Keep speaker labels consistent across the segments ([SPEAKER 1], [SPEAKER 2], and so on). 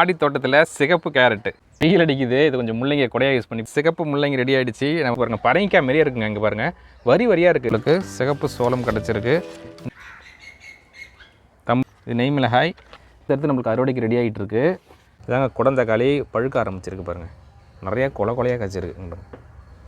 [SPEAKER 1] ஆடி தோட்டத்தில் சிகப்பு கேரட்டு. வெயில் அடிக்குது இது கொஞ்சம் முள்ளங்கி கொடையாக யூஸ் பண்ணி சிகப்பு முள்ளங்கி ரெடி ஆகிடுச்சு நம்ம பாருங்கள் பரங்கிக்காய் மாரியே இருக்குங்க இங்கே பாருங்கள் வரி வரியாக இருக்குது இதுக்கு சிகப்பு சோளம் கிடச்சிருக்கு. தம் இது நெய் மிளகாய். அடுத்து நம்மளுக்கு அறுவடைக்கு ரெடி ஆகிட்டு இருக்கு. இதாங்க குடந்தக்காளி பழுக்க ஆரம்பிச்சிருக்கு பாருங்கள் நிறையா கொலை கொலையாக காய்ச்சிருக்கு.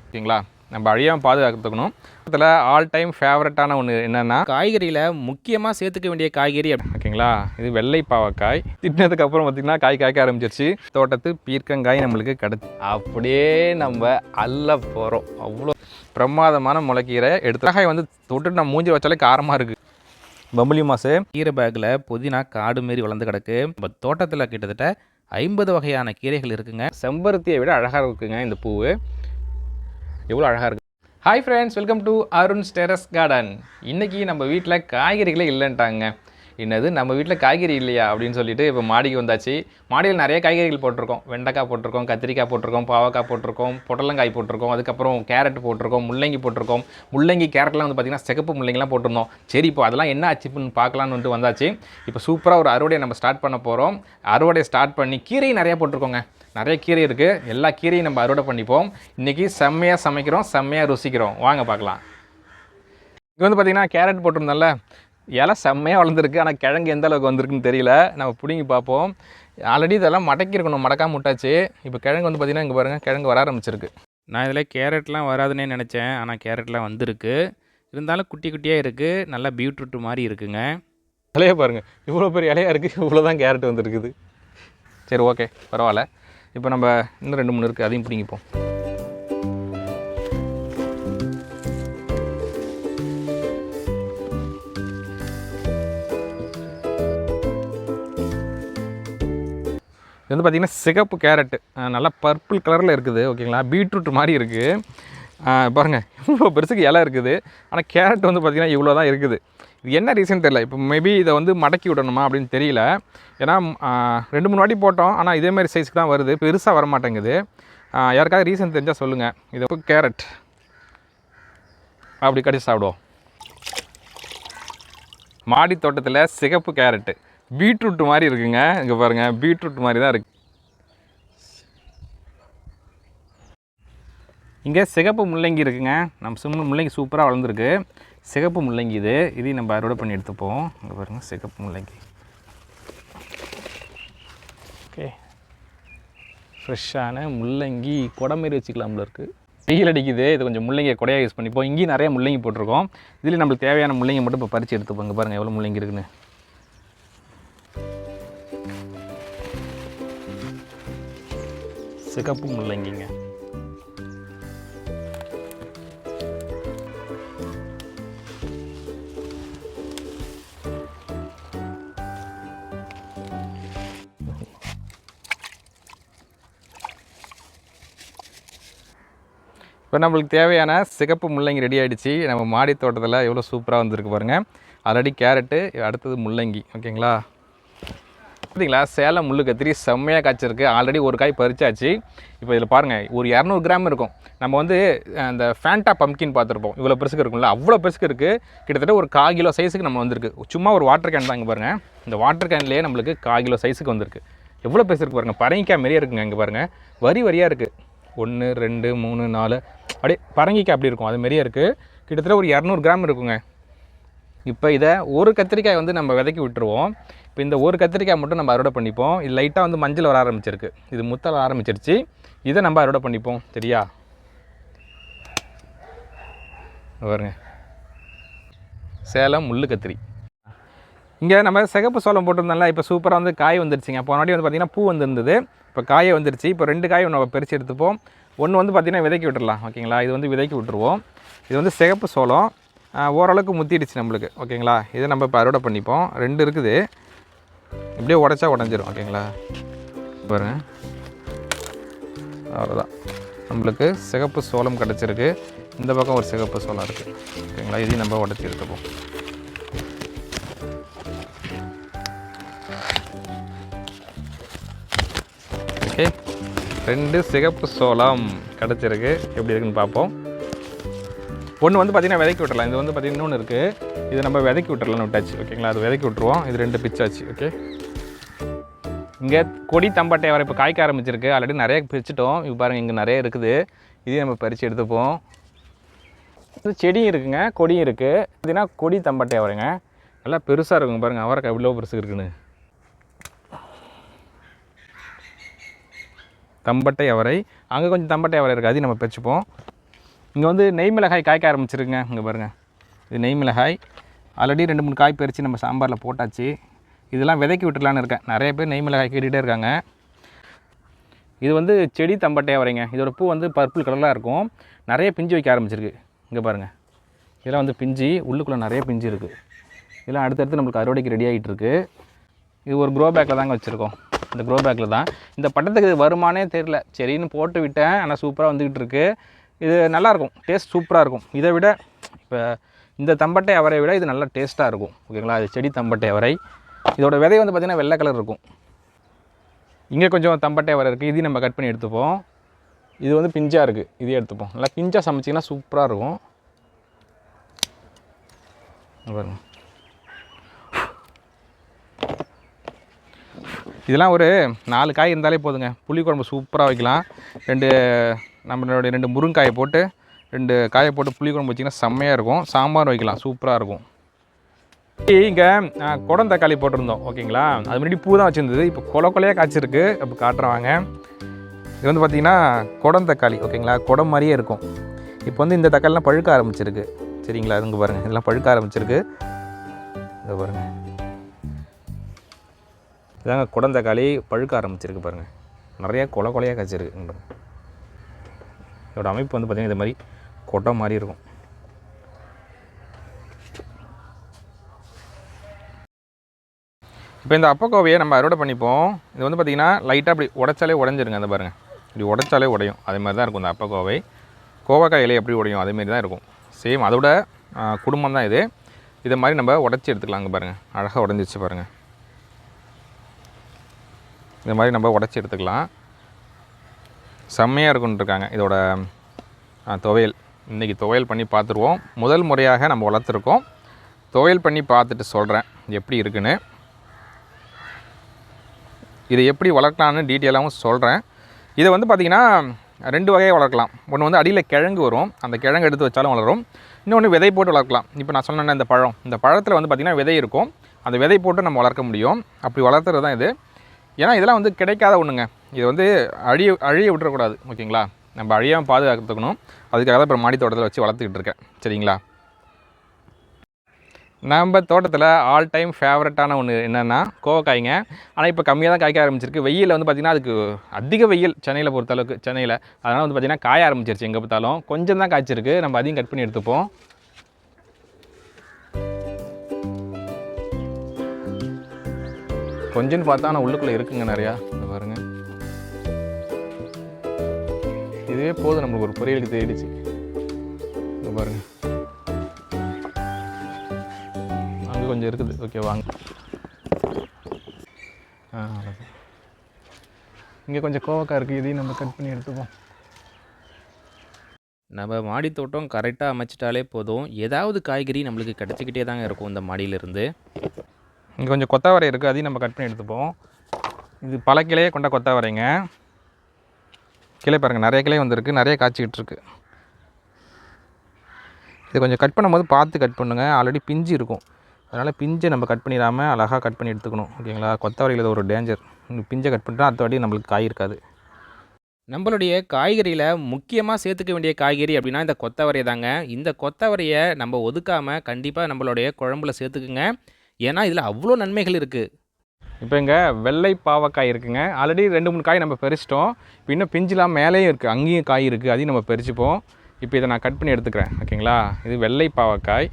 [SPEAKER 1] ஓகேங்களா? நம்ம அழியாமல் பாதுகாத்துக்கணும். இதில் ஆல் டைம் ஃபேவரட்டான ஒன்று என்னென்னா காய்கறியில் முக்கியமாக சேர்த்துக்க வேண்டிய காய்கறி ஓகேங்களா? இது வெள்ளை பாவக்காய். திட்டினதுக்கு அப்புறம் பார்த்திங்கன்னா காய் காய்க்க ஆரம்பிச்சிருச்சு. தோட்டத்து பீர்க்கங்காய் நம்மளுக்கு கிடைச்சு அப்படியே நம்ம அள்ள போகிறோம் அவ்வளோ பிரமாதமான முளைக்கீரை எடுத்து வந்து தொட்டு நம்ம மூஞ்சி வச்சாலே காரமாக இருக்குது பம்புலி மாசு. கீரை பேக்கில் புதினா காடு மாரி வளர்ந்து கிடக்கு. நம்ம தோட்டத்தில் கிட்டத்தட்ட ஐம்பது வகையான கீரைகள் இருக்குங்க. செம்பருத்தியை விட அழகாக இருக்குங்க இந்த பூவு. எவ்வளோ அழகாக இருக்குது hi friends welcome to Arun terrace garden இன்றைக்கி நம்ம வீட்டில் காய்கறிகளே இல்லைன்ட்டாங்க. என்னது நம்ம வீட்டில் காய்கறி இல்லையா அப்படின்னு சொல்லிட்டு இப்போ மாடிக்கு வந்தாச்சு. மாடியில் நிறைய காய்கறிகள் போட்டிருக்கோம். வெண்டைக்காய் போட்டிருக்கோம் கத்திரிக்காய் போட்டிருக்கோம் பாவக்காய் போட்டிருக்கோம் புடலங்காய் போட்டிருக்கோம் அதுக்கப்புறம் கேரட் போட்டிருக்கோம் முள்ளங்கி போட்டிருக்கோம். முள்ளங்கி கேரட்லாம் வந்து பார்த்திங்கன்னா சிகப்பு முள்ளங்கிலாம் போட்டிருந்தோம். சரி இப்போ அதெல்லாம் என்ன ஆச்சுன்னு பார்க்கலான்னு வந்துட்டு வந்தாச்சு. இப்போ சூப்பராக ஒரு அறுவடையை நம்ம ஸ்டார்ட் பண்ண போகிறோம் அறுவடை ஸ்டார்ட் பண்ணி கீரையும் நிறையா போட்டிருக்கோங்க. நிறைய கீரை இருக்குது எல்லா கீரையும் நம்ம அறுவடை பண்ணிப்போம். இன்றைக்கி செம்மையாக சமைக்கிறோம் செம்மையாக ருசிக்கிறோம். வாங்க பார்க்கலாம். இங்கே வந்து பார்த்திங்கன்னா கேரட் போட்டிருந்தோம்ல இலை செம்மையாக வளர்ந்துருக்கு. ஆனால் கிழங்கு எந்த அளவுக்கு வந்திருக்குன்னு தெரியல. நம்ம பிடுங்கி பார்ப்போம். ஆல்ரெடி இதெல்லாம் மடக்கிருக்கணும் மடக்காம முட்டாச்சு இப்போ கிழங்கு வந்து பார்த்திங்கன்னா இங்கே பாருங்கள் கிழங்கு வர ஆரம்பிச்சிருக்கு. நான் இதில் கேரட்லாம் வராதுன்னே நினச்சேன். ஆனால் கேரட்லாம் வந்திருக்கு. இருந்தாலும் குட்டி குட்டியாக இருக்குது நல்லா பீட்ரூட் மாதிரி இருக்குங்க. இலைய பாருங்கள் இவ்வளோ பெரிய இலையா இருக்குது இவ்வளோ தான் கேரட் வந்துருக்குது. சரி ஓகே. பரவாயில்ல. இப்போ நம்ம இன்னும் ரெண்டு மூணு இருக்குது அதையும் பிடிங்கிப்போம். இது வந்து பார்த்திங்கன்னா சிகப்பு கேரட்டு. நல்லா பர்பிள் கலரில் இருக்குது ஓகேங்களா? பீட்ரூட் மாதிரி இருக்குது பாருங்கள் இவ்வளோ பெருசுக்கு இலை இருக்குது. ஆனால் கேரட் வந்து பார்த்திங்கன்னா இவ்வளோ தான் இருக்குது. என்ன ரீசன் தெரியல. இப்போ மேபி இதை வந்து மடக்கி விடணுமா அப்படின்னு தெரியல. ஏன்னா ரெண்டு மூணு வாட்டி போட்டோம். ஆனால் இதேமாதிரி சைஸ்க்கு தான் வருது. பெருசாக வர மாட்டேங்குது யாருக்காவது ரீசன் தெரிஞ்சால் சொல்லுங்கள் இது கேரட் அப்படி கடிச்சு சாப்பிடுவோம். மாடி தோட்டத்தில் சிகப்பு கேரட்டு பீட்ரூட் மாதிரி இருக்குங்க. இங்கே பாருங்கள் பீட்ரூட் மாதிரி தான் இருக்கு. இங்கே சிகப்பு முள்ளங்கி இருக்குங்க. நம்ம சிம்மு முள்ளங்கி சூப்பராக வளர்ந்துருக்கு. சிகப்பு முள்ளங்கி இது இதையும் நம்ம அறுவடை பண்ணி எடுத்துப்போம். இங்கே பாருங்கள் சிகப்பு முள்ளங்கி. ஓகே. ஃப்ரெஷ்ஷான முள்ளங்கி குடமாரி வச்சுக்கலாம்ல இருக்குது வெயில் அடிக்குது. இது கொஞ்சம் முள்ளங்கியை குடையாக யூஸ் பண்ணிப்போம் இங்கேயும் நிறைய முள்ளங்கி போட்டிருக்கோம். இதில் நம்மளுக்கு தேவையான முள்ளங்கி மட்டும் இப்போ பறித்து எடுத்துப்போம். இங்கே பாருங்கள் எவ்வளோ முள்ளங்கி இருக்குன்னு. சிகப்பு முள்ளங்கிங்க. இப்போ நம்மளுக்கு தேவையான சிகப்பு முள்ளங்கி ரெடி ஆகிடுச்சு நம்ம மாடி தோட்டத்தில் எவ்வளோ சூப்பராக வந்திருக்கு பாருங்கள் ஆல்ரெடி கேரட்டு அடுத்தது முள்ளங்கி. ஓகேங்களா? பார்த்தீங்களா சேலம் முள்ளு கத்திரி செம்மையாக காய்ச்சிருக்கு. ஆல்ரெடி ஒரு காய் பறிச்சாச்சு. இப்போ இதில் பாருங்கள் ஒரு இரநூறு கிராம் இருக்கும். நம்ம வந்து அந்த ஃபேண்டா பம்கின் பார்த்துருப்போம். இவ்வளோ பெருசுக்கு இருக்கும்ல அவ்வளோ பெருசுக்கு இருக்குது கிட்டத்தட்ட ஒரு கால் கிலோ சைஸுக்கு நம்ம வந்திருக்கு. சும்மா ஒரு வாட்டர் கேன் தான் இங்கே பாருங்கள் இந்த வாட்டர் கேன்லேயே நம்மளுக்கு கால் கிலோ சைஸுக்கு வந்திருக்கு. எவ்வளோ பெருசு இருக்குது பாருங்கள் பரங்கிக்காய் மாரியே இருக்குங்க இங்கே பாருங்கள் வரி வரியாக இருக்குது ஒன்று ரெண்டு மூணு நாலு. அப்படியே பரங்கிக்காய் அப்படி இருக்கும். அது மாரியே இருக்குது கிட்டத்தட்ட ஒரு இரநூறு கிராம் இருக்குங்க. இப்போ இதை ஒரு கத்திரிக்காய் வந்து நம்ம விதைக்கி விட்டுருவோம். இப்போ இந்த ஒரு கத்திரிக்காய் மட்டும் நம்ம அறுவடை பண்ணிப்போம். இது லைட்டாக வந்து மஞ்சள் வர ஆரம்பிச்சிருக்கு. இது முத்தல் வர ஆரம்பிச்சிருச்சு. இதை நம்ம அறுவடை பண்ணிப்போம். சரியா? இங்க பாருங்க. சேலம் முள்ளு கத்திரி. இங்கே நம்ம சிகப்பு சோளம் போட்டிருந்தோம்ல இப்போ சூப்பராக வந்து காய் வந்துருச்சுங்க. போனாடி வந்து பார்த்திங்கன்னா பூ வந்துருந்தது. இப்போ காயை வந்துருச்சு. இப்போ ரெண்டு காய் நம்ம பறித்து எடுத்துப்போம். ஒன்று வந்து பார்த்திங்கன்னா விதைக்கி விட்டுடலாம் ஓகேங்களா? இது வந்து விதைக்கி விட்டுருவோம். இது வந்து சிகப்பு சோளம். ஓரளவுக்கு முத்திடுச்சு நம்மளுக்கு. ஓகேங்களா? இதை நம்ம இப்போ அறுவடை பண்ணிப்போம். ரெண்டு இருக்குது. இப்படியே உடச்சா உடஞ்சிரும். ஓகேங்களா? பாருங்க. அவ்வளோதான் நம்மளுக்கு சிகப்பு சோளம் கிடச்சிருக்கு. இந்த பக்கம் ஒரு சிகப்பு சோளம் இருக்குது ஓகேங்களா? இதையும் நம்ம உடச்சி எடுத்துப்போம். ஓகே. ரெண்டு சிகப்பு சோளம் கிடச்சிருக்கு. எப்படி இருக்குன்னு பார்ப்போம். ஒன்று வந்து பார்த்திங்கன்னா விதைக்கி விட்டுறலாம். இது வந்து பார்த்திங்கன்னா இன்னொன்று இருக்குது இது நம்ம விதைக்கி விட்டுறலாம்னு விட்டாச்சு. ஓகேங்களா? அது விதைக்கி விட்டுருவோம். இது ரெண்டு பிச்சாச்சு. ஓகே. இங்கே கொடி தம்பட்டை வர இப்போ காய்க்க ஆரம்பிச்சிருக்கு. ஆல்ரெடி நிறைய பிரிச்சிட்டோம். இப்போ பாருங்கள் இங்கே நிறைய இருக்குது. இதையும் நம்ம பறித்து எடுத்துப்போம். இது செடியும் இருக்குங்க. கொடியும் இருக்குது பார்த்தீங்கன்னா கொடி தம்பட்டை வருங்க. நல்லா பெருசாக இருக்குங்க பாருங்கள் அவரைக்காய் இவ்வளோ பெருசு இருக்குன்னு. தம்பட்டை அவரை. அங்கே கொஞ்சம் தம்பட்டை அவரை இருக்குது அதையும் நம்ம பறிச்சுப்போம் இங்கே வந்து நெய் மிளகாய் காய்க்க ஆரம்பிச்சிருக்குங்க இங்கே பாருங்கள் இது நெய் மிளகாய். ஆல்ரெடி ரெண்டு மூணு காய் பறித்து நம்ம சாம்பாரில் போட்டாச்சு. இதெல்லாம் விதைக்கி விட்டுலான்னு இருக்கேன். நிறைய பேர் நெய் மிளகாய் கேட்டுகிட்டே இருக்காங்க. இது வந்து செடி தம்பட்டை அவரைங்க. இதோட பூ வந்து பர்பிள் கலராக இருக்கும். நிறைய பிஞ்சு வைக்க ஆரம்பிச்சிருக்கு. இங்கே பாருங்கள் இதெல்லாம் வந்து பிஞ்சு உள்ளுக்குள்ளே நிறைய பிஞ்சு இருக்குது இதெல்லாம் அடுத்தடுத்து நம்மளுக்கு அறுவடைக்கு ரெடி ஆகிட்டு இருக்கு. இது ஒரு க்ரோ பேக்கில் தாங்க வச்சுருக்கோம். இந்த க்ரோ பேக்கில் தான். இந்த பட்டத்துக்கு இது வருமானே தெரில சரின்னு போட்டு விட்டேன். ஆனால் சூப்பராக வந்துக்கிட்டு இருக்கு. இது நல்லாயிருக்கும் டேஸ்ட் சூப்பராக இருக்கும். இதை விட இப்போ இந்த தம்பட்டை அவரை விட இது நல்லா டேஸ்ட்டாக இருக்கும். ஓகேங்களா இது செடி தம்பட்டை அவரை. இதோட விதை வந்து பார்த்திங்கன்னா வெள்ளை கலர் இருக்கும். இங்கே கொஞ்சம் தம்பட்டை அவரை இருக்குது இதையும் நம்ம கட் பண்ணி எடுத்துப்போம். இது வந்து பிஞ்சாக இருக்குது இதையும் எடுத்துப்போம். நல்லா பிஞ்சாக சமைச்சிங்கன்னா சூப்பராக இருக்கும். பாருங்கள் இதெல்லாம் ஒரு நாலு காய் இருந்தாலே போதுங்க. புளி குழம்பு சூப்பராக வைக்கலாம். ரெண்டு நம்மளுடைய ரெண்டு முருங்காயை போட்டு ரெண்டு காயை போட்டு புளி குழம்பு வச்சிங்கன்னா செம்மையாக இருக்கும். சாம்பார் வைக்கலாம் சூப்பராக இருக்கும். இங்கே குடம் தக்காளி போட்டிருந்தோம். ஓகேங்களா? அது முன்னாடி பூ தான் வச்சுருந்தது. இப்போ கொலை கொலையாக காய்ச்சிருக்கு. அப்போ காட்டுறவாங்க இது வந்து பார்த்திங்கன்னா குடம் தக்காளி. ஓகேங்களா? குடம் மாதிரியே இருக்கும். இப்போ வந்து இந்த தக்காளிலாம் பழுக்க ஆரம்பிச்சிருக்கு. சரிங்களா? அதுங்க பாருங்கள் இதெல்லாம் பழுக்க ஆரம்பிச்சிருக்கு. இதை பாருங்கள் இதாங்க குடந்தக்காளி பழுக்க ஆரம்பிச்சிருக்கு பாருங்கள் நிறையா கொலை கொலையாக காய்ச்சிருக்கு இங்க இதோட அமைப்பு வந்து பார்த்திங்கன்னா இது மாதிரி கொட்டை மாதிரி இருக்கும். இப்போ இந்த அப்பக்கோவையை நம்ம அறுவடை பண்ணிப்போம். இது வந்து பார்த்திங்கன்னா லைட்டாக அப்படி உடைச்சாலே உடஞ்சிருங்க அந்த பாருங்கள் இப்படி உடைச்சாலே உடையும். அதே மாதிரி தான் இருக்கும் இந்த அப்பக்கோவை. கோவக்காய் இலை எப்படி உடையும்? அதேமாரி தான் இருக்கும். சேம் அதோட குடும்பம் தான் இது. இதை மாதிரி நம்ம உடச்சி எடுத்துக்கலாங்க பாருங்கள் அழகாக உடஞ்சிச்சு பாருங்கள் இந்த மாதிரி நம்ம உடச்சி எடுத்துக்கலாம். செம்மையாக இருக்குன்ட்ருக்காங்க இதோட துவையல். இன்றைக்கி துவையல் பண்ணி பார்த்துருவோம். முதல் முறையாக நம்ம வளர்த்துருக்கோம் துவையல் பண்ணி பார்த்துட்டு சொல்கிறேன் எப்படி இருக்குன்னு. இதை எப்படி வளர்க்கலான்னு டீட்டெயிலாகவும் சொல்கிறேன் இதை வந்து பார்த்திங்கன்னா ரெண்டு வகையாக வளர்க்கலாம். ஒன்று வந்து அடியில் கிழங்கு வரும். அந்த கிழங்கு எடுத்து வச்சாலும் வளரும். இன்னொன்று விதை போட்டு வளர்க்கலாம். இப்போ நான் சொன்னேன் இந்த பழம். இந்த பழத்தில் வந்து பார்த்திங்கன்னா விதை இருக்கும். அந்த விதை போட்டு நம்ம வளர்க்க முடியும். அப்படி வளர்த்துறது தான் இது. ஏன்னா இதெல்லாம் வந்து கிடைக்காத ஒன்றுங்க இது வந்து அழிய அழிய விட்டுறக்கூடாது ஓகேங்களா? நம்ம அழியாமல் பாதுகாத்துக்கணும். அதுக்காக தான் இப்போ மாடி தோட்டத்தில் வச்சு வளர்த்துக்கிட்டு இருக்கேன். சரிங்களா? நம்ம தோட்டத்தில் ஆல் டைம் ஃபேவரட்டான ஒன்று என்னென்னா கோவக்காய்ங்க. ஆனால் இப்போ கம்மியாக தான் காய்க்க ஆரம்பிச்சிருக்கு. வெயிலில் வந்து பார்த்திங்கன்னா அதுக்கு அதிக வெயில் சென்னையில் பொறுத்தளவுக்கு சென்னையில். அதனால் வந்து பார்த்திங்கன்னா காய ஆரம்பிச்சிருச்சு எங்கே பார்த்தாலும். கொஞ்சம் தான் காய்ச்சிருக்கு. நம்ம அதையும் கட் பண்ணி எடுத்துப்போம். கொஞ்சம்னு பார்த்தா ஆனால் உள்ளுக்குள்ளே இருக்குங்க நிறையா. இந்த பாருங்க. இதுவே போதும் நம்மளுக்கு ஒரு பொரியலுக்கு தேடிச்சு. இந்த பாருங்க. அங்கே கொஞ்சம் இருக்குது. ஓகே வாங்க. ஆ இங்கே கொஞ்சம் கோவக்காய் இருக்குது இதையும் நம்ம கட் பண்ணி எடுத்துப்போம்.
[SPEAKER 2] நம்ம மாடி தோட்டம் கரெக்டாக அமைச்சிட்டாலே போதும். ஏதாவது காய்கறி நம்மளுக்கு கிடச்சிக்கிட்டே தாங்க இருக்கும் இந்த மாடியிலிருந்து.
[SPEAKER 1] இங்கே கொஞ்சம் கொத்தவரை இருக்குது அதையும் நம்ம கட் பண்ணி எடுத்துப்போம். இது பல கிளையே கொண்ட கொத்தவரைங்க. கிளை பாருங்கள் நிறைய கிளை வந்திருக்கு நிறைய காய்ச்சிக்கிட்டு இருக்கு. இது கொஞ்சம் கட் பண்ணும்போது பார்த்து கட் பண்ணுங்கள் ஆல்ரெடி பிஞ்சு இருக்கும். அதனால் பிஞ்சை நம்ம கட் பண்ணிடாமல் அழகாக கட் பண்ணி எடுத்துக்கணும். ஓகேங்களா? கொத்தவரையில் ஒரு டேஞ்சர் பிஞ்சை கட் பண்ணிட்டா அடுத்த வாட்டி நம்மளுக்கு காய் இருக்காது.
[SPEAKER 2] நம்மளுடைய காய்கறியில் முக்கியமாக சேர்த்துக்க வேண்டிய காய்கறி அப்படின்னா இந்த கொத்தவரை தாங்க. இந்த கொத்தவரையை நம்ம ஒதுக்காமல் கண்டிப்பாக நம்மளுடைய குழம்புல சேர்த்துக்குங்க. ஏன்னா இதில் அவ்வளோ நன்மைகள் இருக்குது
[SPEAKER 1] இப்போ இங்கே வெள்ளை பாவக்காய் இருக்குங்க. ஆல்ரெடி ரெண்டு மூணு காய் நம்ம பறிச்சிட்டோம். இப்போ இன்னும் பிஞ்சிலாம் மேலேயும் இருக்குது அங்கேயும் காய் இருக்குது அதையும் நம்ம பறிச்சுப்போம். இப்போ இதை நான் கட் பண்ணி எடுத்துக்கிறேன். ஓகேங்களா? இது வெள்ளை பாவக்காய்.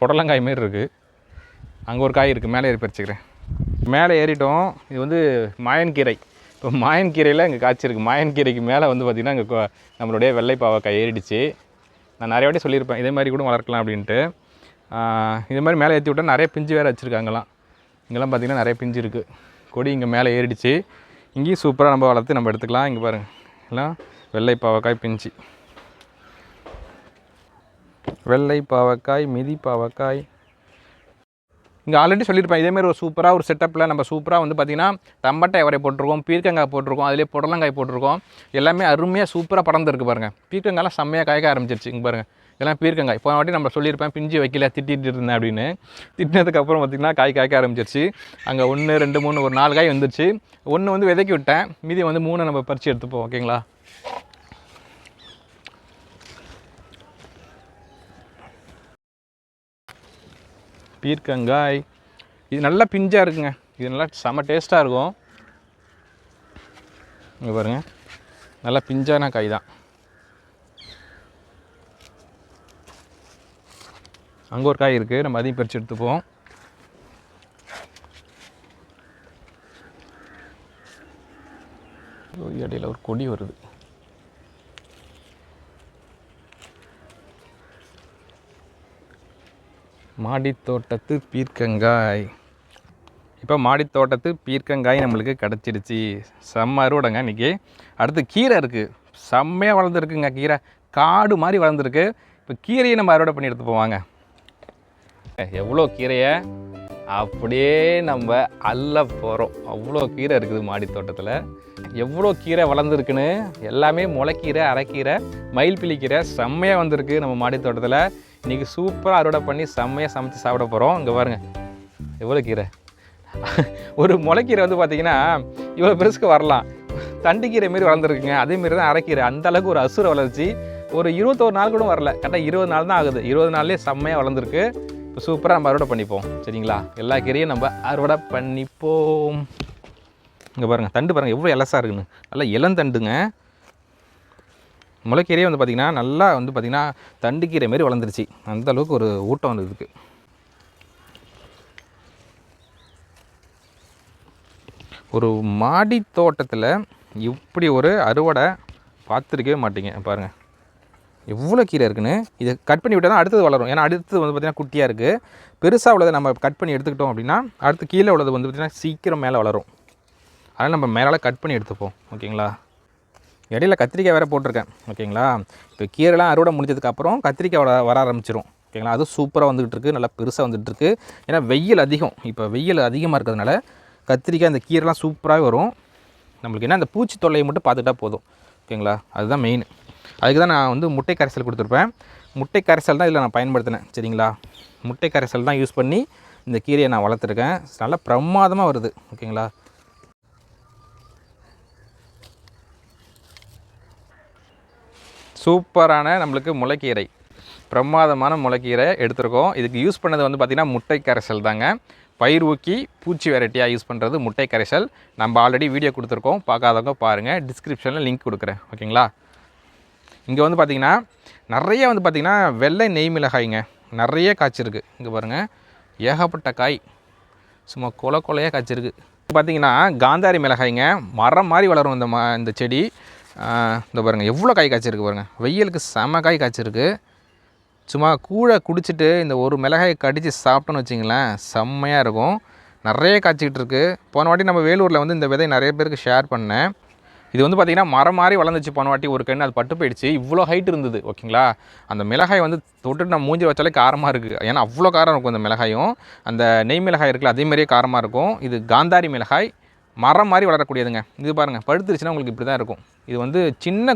[SPEAKER 1] புடலங்காய் மாரி இருக்குது அங்கே ஒரு காய் இருக்குது மேலே ஏறி பறிச்சுக்கிறேன். மேலே ஏறிட்டோம். இது வந்து மாயன்கீரை. இப்போ மாயன்கீரையில் இங்கே காய்ச்சிருக்கு மாயன்கீரைக்கு மேலே வந்து பார்த்திங்கன்னா இங்கே நம்மளுடைய வெள்ளை பாவக்காய் ஏறிடுச்சு. நான் நிறைய வாட்டி சொல்லியிருப்பேன். இதே மாதிரி கூட வளர்க்கலாம் அப்படின்ட்டு. இது மாதிரி மேலே ஏற்றி விட்டால் நிறைய பிஞ்சு வேறு வச்சுருக்காங்கலாம் இங்கெல்லாம் பார்த்திங்கன்னா நிறைய பிஞ்சு இருக்குது கொடி இங்கே மேலே ஏறிடுச்சு. இங்கேயும் சூப்பராக நம்ம வளர்த்து நம்ம எடுத்துக்கலாம். இங்கே பாருங்கள் எல்லாம் வெள்ளை பாவக்காய் பிஞ்சு. வெள்ளை பாவக்காய் மிதி பாவக்காய். இங்கே ஆல்ரெடி சொல்லியிருப்பேன். இதேமாரி ஒரு சூப்பராக ஒரு செட்டப்பில் நம்ம சூப்பராக வந்து பார்த்திங்கன்னா தம்பட்டை எவரை போட்டிருக்கோம் பீர்க்கங்காய் போட்டிருக்கோம் அதிலே புடலங்காய் போட்டிருக்கோம். எல்லாமே அருமையாக சூப்பராக படர்ந்துருக்கு பாருங்கள் பீர்க்கங்காய்லாம் செம்மையாக காய்க்க ஆரம்பிச்சிருச்சு. இங்கே பாருங்கள் இதெல்லாம் பீர்க்கங்காய் போன வாட்டி நம்ம சொல்லியிருப்பேன் பிஞ்சு வைக்கல திட்டிட்டு இருந்தேன் அப்படின்னு. திட்டினதுக்கப்புறம் பார்த்திங்கன்னா காய் காய்க்க ஆரம்பிச்சிருச்சு. அங்கே ஒன்று ரெண்டு மூணு ஒரு நாலு காய் வந்துருச்சு. ஒன்று வந்து விதைக்கி விட்டேன். மீதி வந்து மூணு நம்ம பறித்து எடுத்துப்போம் ஓகேங்களா? பீர்க்கங்காய். இது நல்லா பிஞ்சாக இருக்குங்க. இது நல்லா செம டேஸ்ட்டாக இருக்கும். இங்கே பாருங்கள் நல்லா பிஞ்சான காய் தான். அங்கே ஒரு காய் இருக்குது நம்ம அதையும் பறித்து எடுத்துப்போம். இடையில் ஒரு கொடி வருது. மாடித்தோட்டத்து பீர்க்கங்காய். இப்போ மாடித்தோட்டத்து பீர்க்கங்காய் நம்மளுக்கு கிடச்சிடுச்சு. செம்ம அறுவடைங்க இன்றைக்கி அடுத்து கீரை இருக்குது செம்மையாக வளர்ந்துருக்குங்க கீரை. காடு மாதிரி வளர்ந்துருக்கு. இப்போ கீரையை நம்ம அறுவடை பண்ணி எடுத்து போவாங்க எவ்வளோ கீரையை அப்படியே நம்ம அள்ள போகிறோம் அவ்வளோ கீரை இருக்குது மாடி தோட்டத்தில். எவ்வளோ கீரை வளர்ந்துருக்குன்னு எல்லாமே முளைக்கீரை அரைக்கீரை மயில் கீரை செம்மையாக வந்திருக்கு நம்ம மாடி தோட்டத்தில். இன்றைக்கி சூப்பராக அறுவடை பண்ணி செம்மையாக சமைச்சு சாப்பிட போகிறோம் இங்கே பாருங்கள் எவ்வளோ கீரை? ஒரு முளைக்கீரை வந்து பார்த்திங்கன்னா இவ்வளோ பெருசுக்கு வரலாம். தண்டுக்கீரை மாரி வளர்ந்துருக்குங்க. அதேமாரி தான் அரைக்கீரை. அந்தளவுக்கு ஒரு அசுர வளர்ச்சி. ஒரு இருபத்தோரு நாள் கூட வரல. கரெக்டாக இருபது நாள் தான் ஆகுது. இருபது நாள்லேயே செம்மையாக வளர்ந்துருக்கு. இப்போ சூப்பராக நம்ம அறுவடை பண்ணிப்போம். சரிங்களா? எல்லா கீரையும் நம்ம அறுவடை பண்ணிப்போம். இங்கே பாருங்கள் தண்டு பாருங்கள் எவ்வளோ இலசாக இருக்குன்னு. நல்லா இளந்தண்டுங்க முளைக்கீரையே வந்து பார்த்திங்கன்னா நல்லா வந்து பார்த்திங்கன்னா தண்டு கீரை மாரி வளர்ந்துருச்சு. அந்த அளவுக்கு ஒரு ஊட்டம் வந்து இதுக்கு ஒரு மாடி தோட்டத்தில் இப்படி ஒரு அறுவடை பார்த்துருக்கவே மாட்டீங்க. பாருங்கள் எவ்வளோ கீரை இருக்குன்னு இதை கட் பண்ணி விட்டால் தான் அடுத்தது வளரும். ஏன்னா அடுத்தது வந்து பார்த்திங்கன்னா குட்டியாக இருக்குது பெருசாக உள்ளதை நம்ம கட் பண்ணி எடுத்துக்கிட்டோம் அப்படின்னா அடுத்து கீழே உள்ளது வந்து பார்த்திங்கன்னா சீக்கிரம் மேலே வளரும். அதனால் நம்ம மேலால் கட் பண்ணி எடுத்துப்போம். ஓகேங்களா? இடையில கத்திரிக்காய் வேறு போட்டிருக்கேன். ஓகேங்களா? இப்போ கீரைலாம் அறுவடை முடிஞ்சதுக்கப்புறம் கத்திரிக்காய் வர வர ஆரம்பிச்சிரும். ஓகேங்களா? அது சூப்பராக வந்துகிட்டு இருக்குது நல்லா பெருசாக வந்துகிட்டு இருக்குது ஏன்னா வெயில் அதிகம். இப்போ வெயில் அதிகமாக இருக்கிறதுனால கத்திரிக்காய் அந்த கீரைலாம் சூப்பராகவே வரும். நம்மளுக்கு என்ன அந்த பூச்சி தொல்லையை மட்டும் பார்த்துட்டா போதும். ஓகேங்களா? அதுதான் மெயின் அதுக்கு தான் நான் வந்து முட்டை கரைசல் கொடுத்துருப்பேன். முட்டை கரைசல் தான் இதில் நான் பயன்படுத்தினேன் சரிங்களா? முட்டை கரைசல் தான் யூஸ் பண்ணி இந்த கீரையை நான் வளர்த்துருக்கேன். நல்லா பிரமாதமாக வருது ஓகேங்களா? சூப்பரான நம்மளுக்கு முளைக்கீரை. பிரமாதமான முளைக்கீரை எடுத்திருக்கோம். இதுக்கு யூஸ் பண்ணது வந்து பார்த்திங்கன்னா முட்டை கரைசல் தாங்க. பயிர் ஊக்கி பூச்சி வெரைட்டியாக யூஸ் பண்ணுறது முட்டை கரைசல் நம்ம ஆல்ரெடி வீடியோ கொடுத்துருக்கோம். பார்க்காதவங்க பாருங்கள் டிஸ்கிரிப்ஷனில் லிங்க் கொடுக்குறேன் ஓகேங்களா? இங்கே வந்து பார்த்திங்கன்னா நிறைய வந்து பார்த்திங்கன்னா வெள்ளை நெய் மிளகாய்ங்க. நிறைய காய்ச்சிருக்கு. இங்கே பாருங்கள் ஏகப்பட்ட காய். சும்மா கொலை கொலையாக காய்ச்சிருக்கு. பார்த்தீங்கன்னா காந்தாரி மிளகாய்ங்க. மரம் மாதிரி வளரும் இந்த ம இந்த செடி. இந்த பாருங்கள் எவ்வளோ காய் காய்ச்சிருக்கு பாருங்கள் வெயிலுக்கு செம காய் காய்ச்சிருக்கு. சும்மா கூழை குடிச்சிட்டு இந்த ஒரு மிளகாயை கடித்து சாப்பிட்டோன்னு வச்சிங்களேன் செம்மையாக இருக்கும். நிறைய காய்ச்சிக்கிட்டு இருக்குது போன வாட்டி நம்ம வேலூரில் வந்து இந்த விதை நிறைய பேருக்கு ஷேர் பண்ணேன். இது வந்து பார்த்திங்கன்னா மரம் மாதிரி வளர்ந்துச்சு போன வாட்டி ஒரு கண்ணு அது பட்டு போயிடுச்சு. இவ்வளோ ஹைட் இருந்தது ஓகேங்களா அந்த மிளகாய் வந்து தொட்டுட்டு நம்ம மூஞ்சி வச்சாலே காரமாக இருக்குது ஏன்னா அவ்வளோ காரம் இருக்கும் அந்த மிளகாயும். அந்த நெய் மிளகாய் இருக்குல்ல அதே மாதிரியே காரமாக இருக்கும். இது காந்தாரி மிளகாய். மரம் மாதிரி வளரக்கூடியதுங்க. இது பாருங்கள் படுத்துருச்சுன்னா உங்களுக்கு இப்படி தான் இருக்கும். இது வந்து சின்ன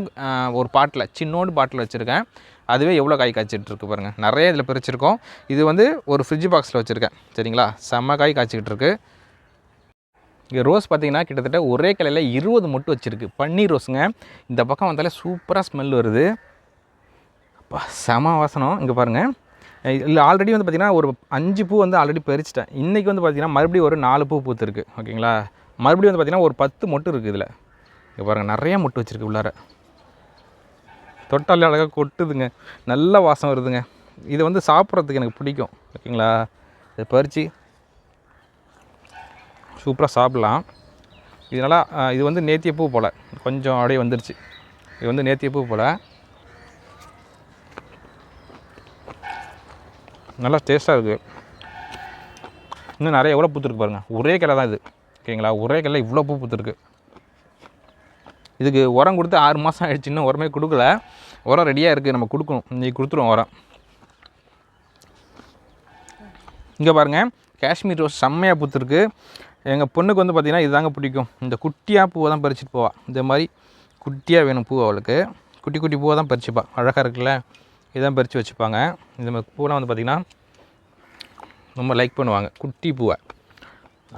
[SPEAKER 1] ஒரு பாட்டில் சின்னோடு பாட்டில் வச்சுருக்கேன். அதுவே எவ்வளோ காய் காய்ச்சிட்டு இருக்கு பாருங்கள் நிறைய இதில் பிரிச்சிருக்கோம். இது வந்து ஒரு ஃப்ரிட்ஜ் பாக்ஸில் வச்சுருக்கேன். சரிங்களா? செம்ம காய் காய்ச்சிக்கிட்டு இருக்குது இங்கே ரோஸ் பார்த்தீங்கன்னா கிட்டத்தட்ட ஒரே கலையில் இருபது மொட்டு வச்சுருக்கு. பன்னீர் ரோஸுங்க. இந்த பக்கம் வந்தாலே சூப்பராக ஸ்மெல் வருது. அப்பா செம வாசனம். இங்கே பாருங்கள் இல்லை ஆல்ரெடி வந்து பார்த்திங்கன்னா ஒரு அஞ்சு பூ வந்து ஆல்ரெடி பறிச்சிட்டேன். இன்றைக்கி வந்து பார்த்திங்கன்னா மறுபடியும் ஒரு நாலு பூ பூத்துருக்கு. ஓகேங்களா? மறுபடியும் வந்து பார்த்திங்கன்னா ஒரு பத்து மொட்டு இருக்குது இதில். இங்கே பாருங்கள் நிறையா மொட்டு வச்சுருக்கு உள்ளார. தொட்டாலே அழகாக கொட்டுதுங்க. நல்ல வாசம் வருதுங்க. இது வந்து சாப்பிட்றதுக்கு எனக்கு பிடிக்கும். ஓகேங்களா? இதை பறித்து சூப்பராக சாப்பிட்லாம். இது நல்லா இது வந்து நேத்திய பூ போல். கொஞ்சம் அப்படியே வந்துருச்சு. இது வந்து நேத்திய பூ போல். நல்லா டேஸ்ட்டாக இருக்குது இன்னும் நிறைய எவ்வளோ பூத்துருக்கு பாருங்கள் ஒரே கிளை தான் இது. ஓகேங்களா? ஒரே கிளை இவ்வளோ பூ பூத்துருக்கு. இதுக்கு உரம் கொடுத்து ஆறு மாதம் ஆகிடுச்சு இன்னும் உரமே கொடுக்கல. உரம் ரெடியாக இருக்குது நம்ம கொடுக்கணும். இன்றைக்கி கொடுத்துருவோம் உரம். இங்கே பாருங்கள் காஷ்மீர் ரோஸ் செம்மையாக பூத்துருக்கு. எங்கள் பொண்ணுக்கு வந்து பார்த்திங்கன்னா இதுதாங்க பிடிக்கும். இந்த குட்டியாக பூவை தான் பறிச்சுட்டு போவாள் இந்த மாதிரி குட்டியாக வேணும் பூ அவளுக்கு. குட்டி குட்டி பூவை தான் பறிச்சுப்பா. அழகாக இருக்குல்ல? இதான் பறித்து வச்சுப்பாங்க. இந்த மாதிரி பூவெலாம் வந்து பார்த்திங்கன்னா ரொம்ப லைக் பண்ணுவாங்க. குட்டி பூவை.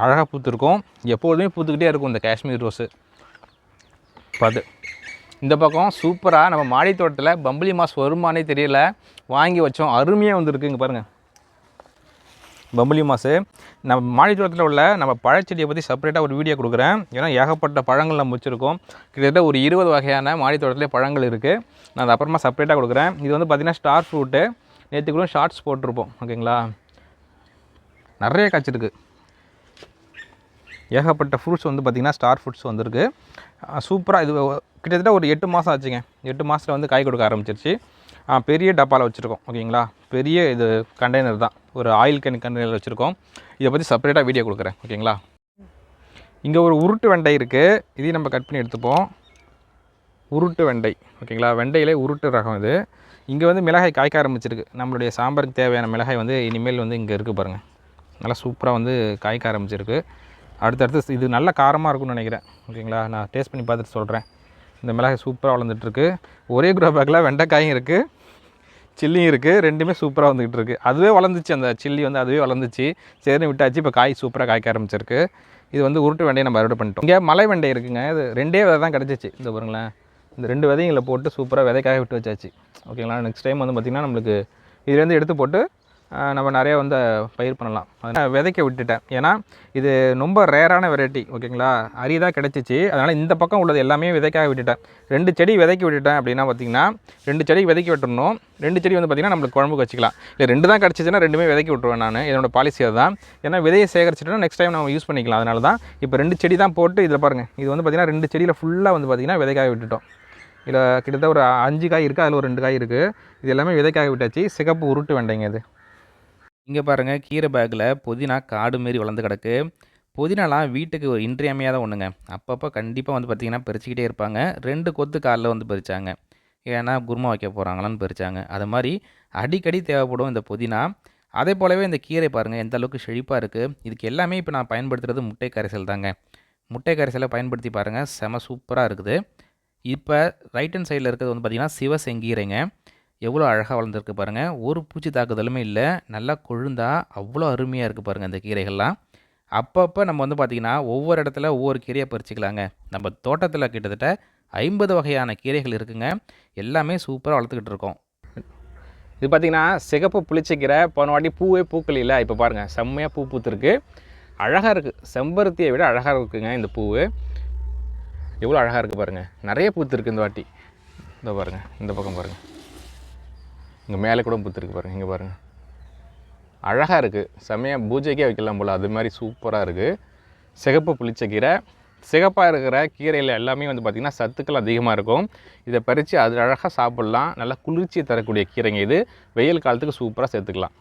[SPEAKER 1] அழகாக பூத்துருக்கும். எப்பொழுதுமே பூத்துக்கிட்டே இருக்கும் இந்த காஷ்மீர் ரோஸு. பது இந்த பக்கம் சூப்பராக நம்ம மாடி தோட்டத்தில் பம்பளி மாஸ் வருமானே தெரியல. வாங்கி வச்சோம். அருமையாக வந்துருக்கு. இங்கே பாருங்கள் பம்புலி மாசு. நம்ம மாடித்தோட்டத்தில் உள்ள நம்ம பழச்செடியை பற்றி செப்பரேட்டாக ஒரு வீடியோ கொடுக்குறேன். ஏன்னா ஏகப்பட்ட பழங்கள் நம்ம வச்சுருக்கோம். கிட்டத்தட்ட ஒரு இருபது வகையான மாடித்தோட்டத்திலே பழங்கள் இருக்குது நான் அது அப்புறமா செப்பரேட்டாக கொடுக்குறேன். இது வந்து பார்த்திங்கன்னா ஸ்டார் ஃப்ரூட்டு நேற்று கூட ஷார்ட்ஸ் போட்டிருப்போம். ஓகேங்களா நிறைய காய்ச்சிருக்கு. ஏகப்பட்ட ஃப்ரூட்ஸ் வந்து பார்த்திங்கன்னா ஸ்டார் ஃப்ரூட்ஸ் வந்திருக்கு. சூப்பராக இது கிட்டத்தட்ட ஒரு எட்டு மாதம் ஆச்சுங்க. எட்டு மாதத்தில் வந்து காய் கொடுக்க ஆரம்பிச்சிருச்சு. பெரிய டப்பாவில் வச்சுருக்கோம். ஓகேங்களா பெரிய இது கண்டெய்னர் தான். ஒரு ஆயில் கேன் கண்டெய்னர் வச்சுருக்கோம். இதை பற்றி செப்பரேட்டாக வீடியோ கொடுக்குறேன். ஓகேங்களா? இங்கே ஒரு உருட்டு வெண்டை இருக்குது இதையும் நம்ம கட் பண்ணி எடுத்துப்போம். உருட்டு வெண்டை. ஓகேங்களா? வெண்டையிலே உருட்டு ரகம் இது. இங்கே வந்து மிளகாய் காய்க்க ஆரம்பிச்சிருக்கு. நம்மளுடைய சாம்பாருக்கு தேவையான மிளகாய் வந்து இனிமேல் வந்து இங்கே இருக்குது பாருங்கள் நல்லா சூப்பராக வந்து காய்க்க ஆரம்பிச்சிருக்கு. அடுத்தடுத்து இது நல்ல காரமாக இருக்கும்னு நினைக்கிறேன். ஓகேங்களா? நான் டேஸ்ட் பண்ணி பார்த்துட்டு சொல்கிறேன் இந்த மிளகாய் சூப்பராக வளர்ந்துட்டுருக்கு ஒரே குரோ பேக்கில் வெண்டைக்காயும் இருக்குது சில்லியும் இருக்குது ரெண்டுமே சூப்பராக வந்துக்கிட்டு இருக்குது அதுவே வளர்ந்துச்சு அந்த சில்லி வந்து அதுவே வளர்ந்துச்சு. சரின்னு விட்டாச்சு இப்போ காய் சூப்பராக காய்க்க ஆரம்பிச்சிருக்கு. இது வந்து உருட்டு வெண்டையை நம்ம அறுவடை பண்ணிட்டோம். இங்கே மலை வெண்டை இருக்குங்க இது ரெண்டே விதை தான் கிடச்சிச்சு. இந்த பாருங்களேன் இந்த ரெண்டு விதைங்களை போட்டு சூப்பராக விதைக்காக விட்டு வச்சாச்சு. ஓகேங்களா நெக்ஸ்ட் டைம் வந்து பார்த்திங்கன்னா நம்மளுக்கு இதுலேருந்து எடுத்து போட்டு நம்ம நிறைய வந்து பயிர் பண்ணலாம். அதனால் விதைக்க விட்டுட்டேன். ஏன்னா இது ரொம்ப ரேரான வெரைட்டி ஓகேங்களா? அரிதாக கிடச்சிச்சு. அதனால் இந்த பக்கம் உள்ளது எல்லாமே விதைக்காக விட்டுட்டேன். ரெண்டு செடி விதைக்க விட்டுட்டேன் அப்படின்னா பார்த்தீங்கன்னா ரெண்டு செடி விதைக்கி விட்டுறணும். ரெண்டு செடி வந்து பார்த்திங்கன்னா நம்மளுக்கு குழம்புக்கு வச்சுக்கலாம். இல்லை ரெண்டு தான் கிடச்சிச்சுன்னா ரெண்டுமே விதைக்கி விட்டுருவேன் நான். என்னோடய பாலிசி அதுதான். ஏன்னா விதையை சேகரிச்சிட்டோம்னா நெக்ஸ்ட் டைம் நம்ம யூஸ் பண்ணிக்கலாம். அதனால தான் இப்போ ரெண்டு செடி தான் போட்டு இதில் பாருங்கள் இது வந்து பார்த்திங்கன்னா ரெண்டு செடியில் ஃபுல்லாக வந்து பார்த்திங்கன்னா விதைக்காக விட்டுட்டோம். இதில் கிட்டத்தட்ட ஒரு அஞ்சு காய் இருக்குது அதில் ஒரு ரெண்டு காய் இருக்குது இது எல்லாமே விதைக்காக விட்டாச்சு. சிகப்பு உருட்டு வெண்டைங்க இது.
[SPEAKER 2] இங்கே பாருங்கள் கீரை பேக்கில் புதினா காடு மாரி வளர்ந்து கிடக்கு. புதினாலாம் வீட்டுக்கு ஒரு இன்றியமையாத ஒன்றுங்க அப்பப்போ கண்டிப்பாக வந்து பார்த்திங்கன்னா பறிச்சுக்கிட்டே இருப்பாங்க. ரெண்டு கொத்து காலில் வந்து பறித்தாங்க ஏன்னா குருமா வைக்க போகிறாங்களான்னு பறிச்சாங்க. அது மாதிரி அடிக்கடி தேவைப்படும் இந்த புதினா. அதே போலவே இந்த கீரை பாருங்கள் எந்த அளவுக்கு செழிப்பாக இருக்குது இதுக்கு எல்லாமே இப்போ நான் பயன்படுத்துகிறது முட்டை கரைசல் தாங்க. முட்டை கரைசலை பயன்படுத்தி பாருங்கள் செம சூப்பராக இருக்குது. இப்போ ரைட் ஹேண்ட் சைடில் இருக்கிறது வந்து பார்த்திங்கன்னா சிவசெங்கீரைங்க. எவ்வளோ அழகாக வளர்ந்துருக்கு பாருங்கள் ஒரு பூச்சி தாக்குதலுமே இல்லை. நல்லா கொழுந்தா அவ்வளோ அருமையாக இருக்குது பாருங்கள் இந்த கீரைகள்லாம். அப்பப்போ நம்ம வந்து பார்த்திங்கன்னா ஒவ்வொரு இடத்துல ஒவ்வொரு கீரையை பறிச்சிக்கலாங்க. நம்ம தோட்டத்தில் கிட்டத்தட்ட ஐம்பது வகையான கீரைகள் இருக்குங்க. எல்லாமே சூப்பராக வளர்த்துக்கிட்டு இருக்கோம்.
[SPEAKER 1] இது பார்த்தீங்கன்னா சிகப்பு புளிச்சக்கீரை போன வாட்டி பூவே பூக்கள் இல்லை இப்போ பாருங்கள் செம்மையாக பூ பூத்துருக்கு. அழகாக இருக்குது செம்பருத்தியை விட அழகாக இருக்குங்க இந்த பூவு. எவ்வளோ அழகாக இருக்குது பாருங்கள் நிறைய பூத்துருக்கு இந்த வாட்டி. இந்த பாருங்கள் இந்த பக்கம் பாருங்கள் இங்கே மேலே கூட பூத்துருக்கு பாருங்கள் இங்கே பாருங்கள் அழகாக இருக்குது செம்மையாக பூஜைக்கே வைக்கலாம் போல். அது மாதிரி சூப்பராக இருக்குது சிகப்பு புளிச்சக்கீரை சிகப்பாக இருக்கிற கீரையில் எல்லாமே வந்து பார்த்திங்கன்னா சத்துக்கள் அதிகமாக இருக்கும். இதை பறித்து அது அழகாக சாப்பிட்லாம். நல்லா குளிர்ச்சியை தரக்கூடிய கீரைங்க இது. வெயில் காலத்துக்கு சூப்பராக சேர்த்துக்கலாம்.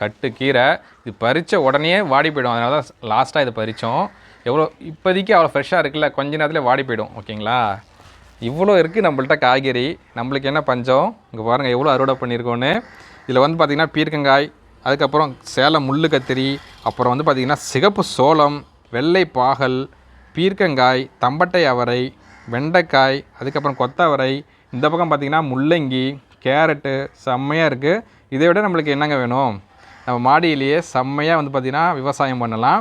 [SPEAKER 1] கட்டு கீரை. இது பறித்த உடனே வாடி போயிடும். அதனால தான் லாஸ்ட்டாக இதை பறித்தோம் எவ்வளோ இப்போதைக்கு அவ்வளோ ஃப்ரெஷ்ஷாக இருக்குல்ல. கொஞ்ச நேரத்தில் வாடி போயிடும். ஓகேங்களா? இவ்வளோ இருக்குது நம்மள்ட்ட காய்கறி. நம்மளுக்கு என்ன பஞ்சம்? இங்கே பாருங்கள் எவ்வளோ அறுவடை பண்ணியிருக்கோன்னு. இதில் வந்து பார்த்திங்கன்னா பீர்க்கங்காய் அதுக்கப்புறம் சேலம் முள்ளு கத்திரி அப்புறம் வந்து பார்த்திங்கன்னா சிகப்பு சோளம் வெள்ளை பாகல் பீர்க்கங்காய் தம்பட்டை அவரை வெண்டைக்காய் அதுக்கப்புறம் கொத்தவரை இந்த பக்கம் பார்த்திங்கன்னா முள்ளங்கி கேரட்டு செம்மையாக இருக்குது இதை விட நம்மளுக்கு என்னங்க வேணும்? நம்ம மாடியிலேயே செம்மையாக வந்து பார்த்திங்கன்னா விவசாயம் பண்ணலாம்.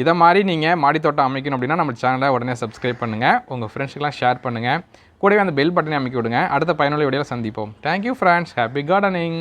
[SPEAKER 1] இதை மாதிரி நீங்கள் மாடித்தோட்டம் அமைக்கணும் அப்படின்னா நம்ம சேனலை உடனே சப்ஸ்கிரைப் பண்ணுங்கள் உங்கள் ஃப்ரெண்ட்ஸுக்கெலாம் ஷேர் பண்ணுங்கள் கூடவே அந்த பெல் பட்டனை அமைக்கி விடுங்க. அடுத்த பயனுள்ள வீடியோவில் சந்திப்போம். Thank you friends happy gardening